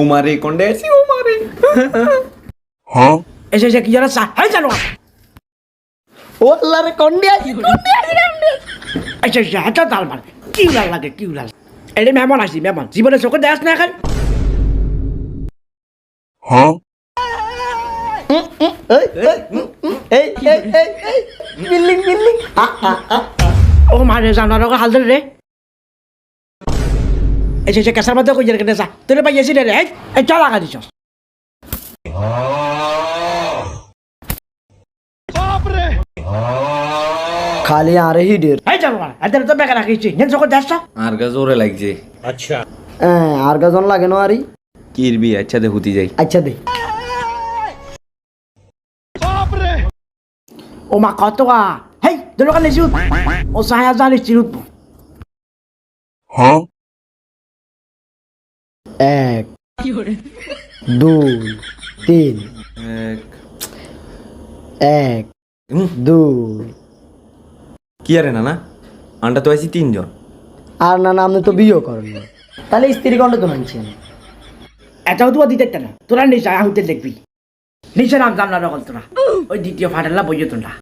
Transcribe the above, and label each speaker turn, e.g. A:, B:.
A: উমারে কন্ডে আছি উমারে।
B: এসে এসে কি জানো চা হাই জানো
C: ও আল্লাহ রে কন্ডিয়া
B: এসে এসে হাতে তাল মার। কি উলাল লাগে কি উলাল এরে মেহমান আসি মেহমান। জীবনে চোখে দেখাস না এখন।
C: Building building.
B: ও মারে জানার ওকে হাল ধরে রে এসে এসে কেসার মধ্যে কই কেটে চা তুই পাইয়েছি রে এই চল আগা দিছ
C: খালি আরে হিডের।
B: এই চল মার এদের তো বেকার রাখিছি নেন চোখে দেখাস
A: আর গা জোরে লাগছে।
C: হ্যাঁ আর গাজন লাগে না আরি?
A: কিরবি আচ্ছা দে হুতি যাই।
C: আচ্ছা দে।
B: ও মা কত গা। হেই দুটো কালে জিউত ও সায়া জানি চিরুত
C: এক দুই তিন।
A: এক।
C: এক দুই।
A: কি আরে না না আন্ডা তো আছি তিনজন।
C: আর না না আপনি তো বিয়ে করেন না তাহলে স্ত্রী কণ্ঠ তো মানছেন।
B: এটাও তো দিতে না। তোরা নিচে আহুতে দেখবি। নিচে নাম জানলা রকল তোরা। ওই দ্বিতীয় ফাটাল্লা বইয়ে তোরা।